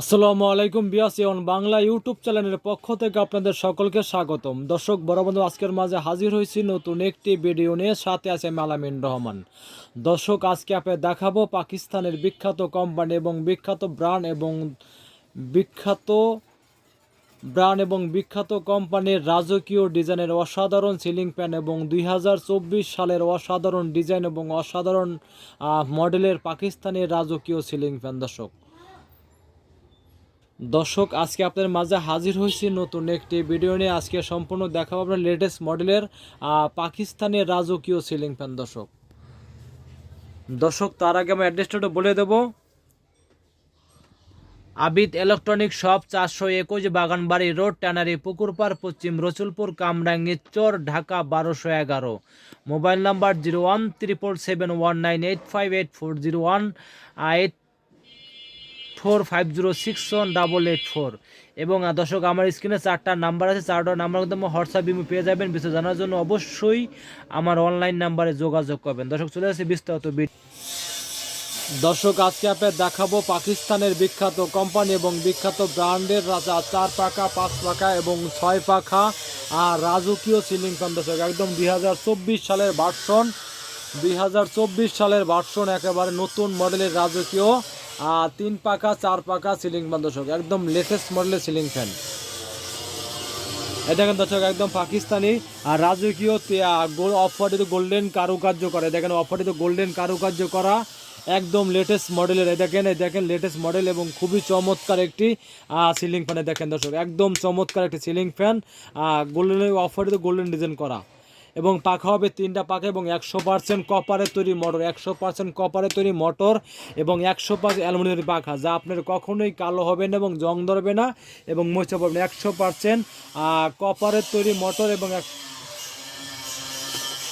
আসসালামু আলাইকুম বিয়াসিয়ন বাংলা ইউটিউব চ্যানেলের পক্ষ থেকে আপনাদের সকলকে স্বাগতম। দর্শক, বড় বন্ধু, আজকের মাঝে হাজির হয়েছি নতুন একটি ভিডিও নিয়ে, সাথে আছে মালামিন রহমান। দর্শক, আজকে আপনাদের দেখাবো পাকিস্তানের বিখ্যাত কোম্পানি এবং বিখ্যাত ব্র্যান্ড এবং বিখ্যাত ব্র্যান্ড এবং বিখ্যাত কোম্পানির রাজকীয় ডিজাইনের অসাধারণ সিলিং ফ্যান এবং দুই হাজার চব্বিশ সালের অসাধারণ ডিজাইন এবং অসাধারণ মডেলের পাকিস্তানের রাজকীয় সিলিং ফ্যান দর্শক দর্শক, আজকে আপনাদের মাঝে হাজির হয়েছি নতুন একটি ভিডিও নিয়ে। আজকে সম্পূর্ণ দেখাবো আপনার লেটেস্ট মডেলের পাকিস্তানের রাজকীয় সিলিং ফ্যান দর্শক। দর্শক, তার আগে আমি অ্যাড্রেসটা বলে দেবো। আবিদ ইলেকট্রনিক শপ চারশো একুশ বাগানবাড়ি রোড ট্যানারি পুকুরপাড় পশ্চিম রসুলপুর, কামরাঙ্গি চর, ঢাকা বারোশো এগারো। Mobile number zero one triple seven one nine eight five eight four zero one eight four five zero six one double eight four. এবং দর্শক, আমার স্ক্রিনে চারটা নাম্বার আছে, চারটা নাম্বার কিন্তু হোয়াটসঅ্যাপ বিমু পেয়ে যাবেন। বিস্তারিত জানার জন্য অবশ্যই আমার অনলাইন নাম্বারে যোগাযোগ করবেন। দর্শক, চলে আসে বিস্তারিত দর্শক, আজকে আপনার দেখাবো পাকিস্তানের বিখ্যাত কোম্পানি এবং বিখ্যাত ব্র্যান্ডের রাজা, চার পাখা, পাঁচ পাখা এবং ছয় পাখা, আর রাজকীয় সিলিং ফ্যান দর্শক, একদম দুই হাজার চব্বিশ সালের ভার্সন দুই হাজার চব্বিশ সালের ভার্সন একেবারে নতুন মডেলের রাজকীয়। তিন পাখা, চার পাখা সিলিং ফ্যান দর্শক, একদম লেটেস্ট মডেলের সিলিং ফ্যান দেখেন দর্শক, একদম পাকিস্তানি আর রাজকীয় গোল অফারিত গোল্ডেন কারুকার্য করে। দেখেন অফারিত গোল্ডেন কারুকার্য করা একদম লেটেস্ট মডেলের এই দেখেন এই দেখেন লেটেস্ট মডেল এবং খুবই চমৎকার একটি সিলিং ফ্যানে দেখেন দর্শক, একদম চমৎকার একটি সিলিং ফ্যান গোল্ডেন অফারিত গোল্ডেন ডিজাইন করা। এবং পাখা হবে তিনটা পাখা এবং একশো পার্সেন্ট কপারের তৈরি মোটর একশো পার্সেন্ট কপারের তৈরি মোটর এবং একশো পার্সেন্ট অ্যালুমিনিয়ামের পাখা, যা আপনার কখনোই কালো হবে না এবং জং ধরবে না এবং মোচা পড়বে না। একশো পার্সেন্ট কপারের তৈরি মোটর এবং এক-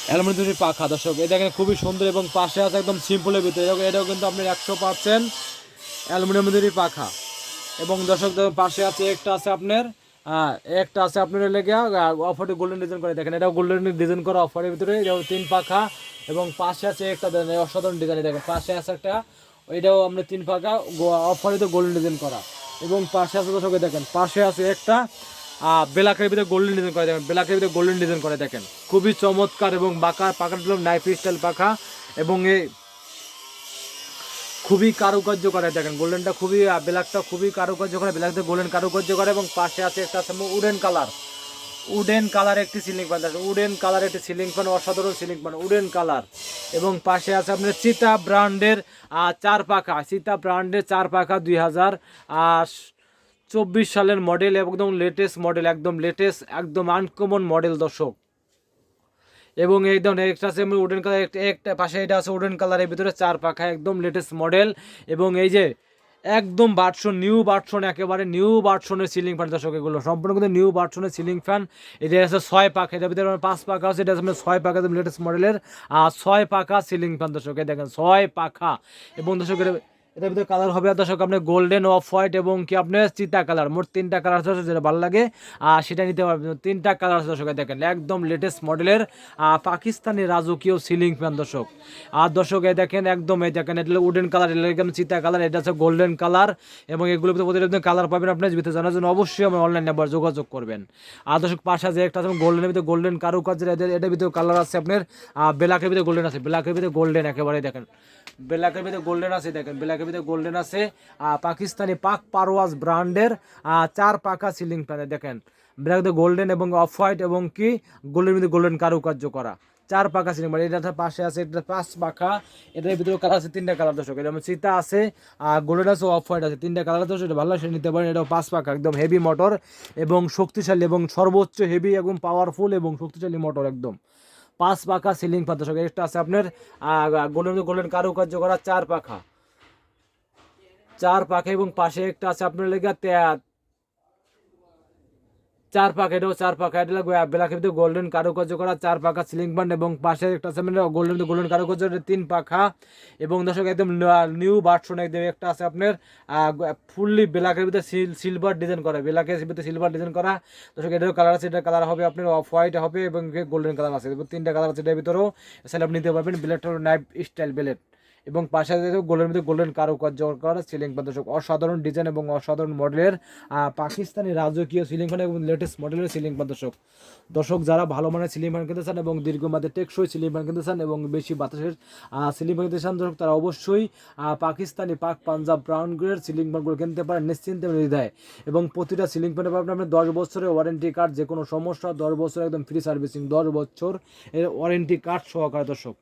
অ্যালুমিনিয়াম তৈরি পাখা, দর্শক এটা দেখেন খুবই সুন্দর এবং পাশে আছে একদম সিম্পলের ভিতরে। এটাও- কিন্তু আপনার একশো পার্সেন্ট অ্যালুমিনিয়াম তৈরি পাখা। এবং দর্শক পাশে আছে, একটা আছে আপনার আহ, একটা আছে আপনার লেগে অফারে গোল্ডেন ডিজাইন করে দেখেন। এটাও গোল্ডেন ডিজাইন করা অফারের ভিতরে এটাও তিন পাখা এবং পাশে আছে একটা অসাধারণ ডিজাইন দেখেন। পাশে আছে একটা এটাও আপনার তিন পাখা অফারে তো গোল্ডেন ডিজাইন করা। এবং পাশে আছে দর্শকে দেখেন পাশে আছে একটা বেলাকের ভিতরে গোল্ডেন ডিজাইন করে দেখেন বেলাকের ভিতরে গোল্ডেন ডিজাইন করে দেখেন। খুবই চমৎকার এবং বাঁকা পাখাটা নাইফ স্টাইল পাখা এবং এই খুবই কারুকার্য করে, দেখেন গোল্ডেনটা খুবই ব্ল্যাকটা খুবই কারুকার্য করে ব্ল্যাকটা গোল্ডেন কারুকার্য করে এবং পাশে আছে একটা আছে উডেন কালার। উডেন কালার একটি সিলিং ফ্যান আছে উডেন কালার একটি সিলিং ফ্যান অসাধারণ সিলিং ফ্যান উডেন কালার। এবং পাশে আছে আপনার চিতা ব্র্যান্ডের চার পাখা, চিতা ব্র্যান্ডের চার পাখা দুই হাজার চব্বিশ সালের মডেল একদম লেটেস্ট মডেল একদম লেটেস্ট একদম আনকমন মডেল দর্শক। এবং এই ধরনের একটা আছে উডেন কালার একটা পাশে এটা আছে উডেন কালারের ভিতরে চার পাখা, একদম লেটেস্ট মডেল এবং এই যে একদম বার্টসন নিউ বার্টসন একেবারে নিউ বার্টসনের সিলিং ফ্যান দর্শক, এগুলো সম্পূর্ণ কিন্তু নিউ বার্টসনের সিলিং ফ্যান এটা আছে ছয় পাখা, এটার ভিতরে পাঁচ পাখা আছে, এটা আছে ছয় পাখা, একদম লেটেস্ট মডেলের আর ছয় পাখা সিলিং ফ্যান দর্শক দেখেন, ছয় পাখা। এবং দর্শক এটার ভিতরে কালার হবে, দর্শক আপনার গোল্ডেন অফ হোয়াইট এবং কি আপনার চিতা কালার মোট তিনটা কালার আছে যেটা ভালো লাগে। আর সেটা নিতে পারবেন তিনটা কালার আছে, দর্শক দেখেন, একদম লেটেস্ট মডেলের পাকিস্তানি রাজকীয় সিলিং ফ্যান দর্শক। আর দর্শক, এই দেখেন, একদম, এই দেখেন এটা উডেন কালার এটা একদম চিতা কালার এটা আছে গোল্ডেন কালার এবং ভিতরে প্রতিটা কালার পাবেন আপনার ভিতরে জানার জন্য অবশ্যই আমার অনলাইন নাম্বার যোগাযোগ করবেন। আর দর্শক, পাশে যে একটা আছে গোল্ডেনের ভিতরে গোল্ডেন কারুকাজের এটার ভিতরে কালার আছে আপনার ব্ল্যাকের ভিতরে গোল্ডেন আছে, ব্ল্যাকের ভিতরে গোল্ডেন একেবারে দেখেন, ব্ল্যাকের ভিতরে গোল্ডেন আছে, দেখেন, ব্ল্যাকের ভিতরে গোল্ডেন আছে পাকিস্তানি পাক পারওয়াজ ব্র্যান্ডের চার পাকা সিলিং ফ্যানে দেখেন। ব্ল্যাক গোল্ডেন এবং অফ হোয়াইট এবং কি? গোল্ডেন ভিতরে গোল্ডেন কারুকার্য করা। চার সিলিং ফ্যান এটা পাশে আছে, এটা পাঁচ পাখা এটার ভিতরে কালার আছে, তিনটা কালার দর্শক। এটা চিতা আছে, আর গোল্ডেন আছে অফ হোয়াইট আছে, তিনটা কালার দর্শক, এটা ভালো সে নিতে পারেন এটা পাঁচ পাকা, একদম হেভি মোটর এবং শক্তিশালী এবং সর্বোচ্চ হেভি এবং পাওয়ারফুল এবং শক্তিশালী মোটর একদম। পাঁচ পাখা সিলিং ফ্যান দর্শক একটা আছে আপনার গোল্ডেন গোল্ডেন কারুকার্য করা, চার পাখা চার পাখা এবং পাশে একটা আছে, আপনার লেগে তে- চার পাখা এটাও চার পাখা এটা লাগবে ব্ল্যাক গোল্ডেন কারুকার্য করা চার পাখা সিলিং বান্ড এবং পাশে একটা আছে আপনার গোল্ডেন গোল্ডেন কারুকার্য তিন পাখা। এবং দর্শক, একদম নিউ বার্টসন একদম একটা আছে আপনার ফুললি ব্ল্যাকের ভিতরে সিলভার ডিজাইন করা ব্ল্যাকের ভিতরে সিলভার ডিজাইন করা। দর্শক, এটারও কালার আছে এটার কালার হবে আপনার অফ হোয়াইট হবে এবং গোল্ডেন কালার আছে, তিনটা কালার আছে এটার ভিতরেও। সেটা আপনি নিতে পারবেন ব্লেডটা নাইফ স্টাইল ব্লেড এবং পাশে গোল্ডের মধ্যে গোল্ডেন কারুকার্য করা সিলিং ফ্যান দর্শক অসাধারণ ডিজাইন এবং অসাধারণ মডেলের পাকিস্তানি রাজকীয় সিলিং ফ্যান এবং লেটেস্ট মডেলের সিলিং ফ্যান দর্শক। দর্শক, যারা ভালো মানের সিলিং ফ্যান কিনতে চান এবং দীর্ঘমেয়াদে টেকসই সিলিং ফ্যান কিনতে চান এবং বেশি বাতাসের সিলিং ফ্যান কিনতে চান, দর্শক, তারা অবশ্যই Pakistani Pak Punjab brown grade ceiling ফ্যানগুলো কিনতে পারেন নিশ্চিন্তে নির্ধায়। এবং প্রতিটা সিলিং ফ্যানের পাবেন আপনি দশ বছরের ওয়ারেন্টি কার্ড যে কোনো সমস্যা, দশ বছর একদম ফ্রি সার্ভিসিং দশ বছর এর ওয়ারেন্টি কার্ড সহকারে দর্শক।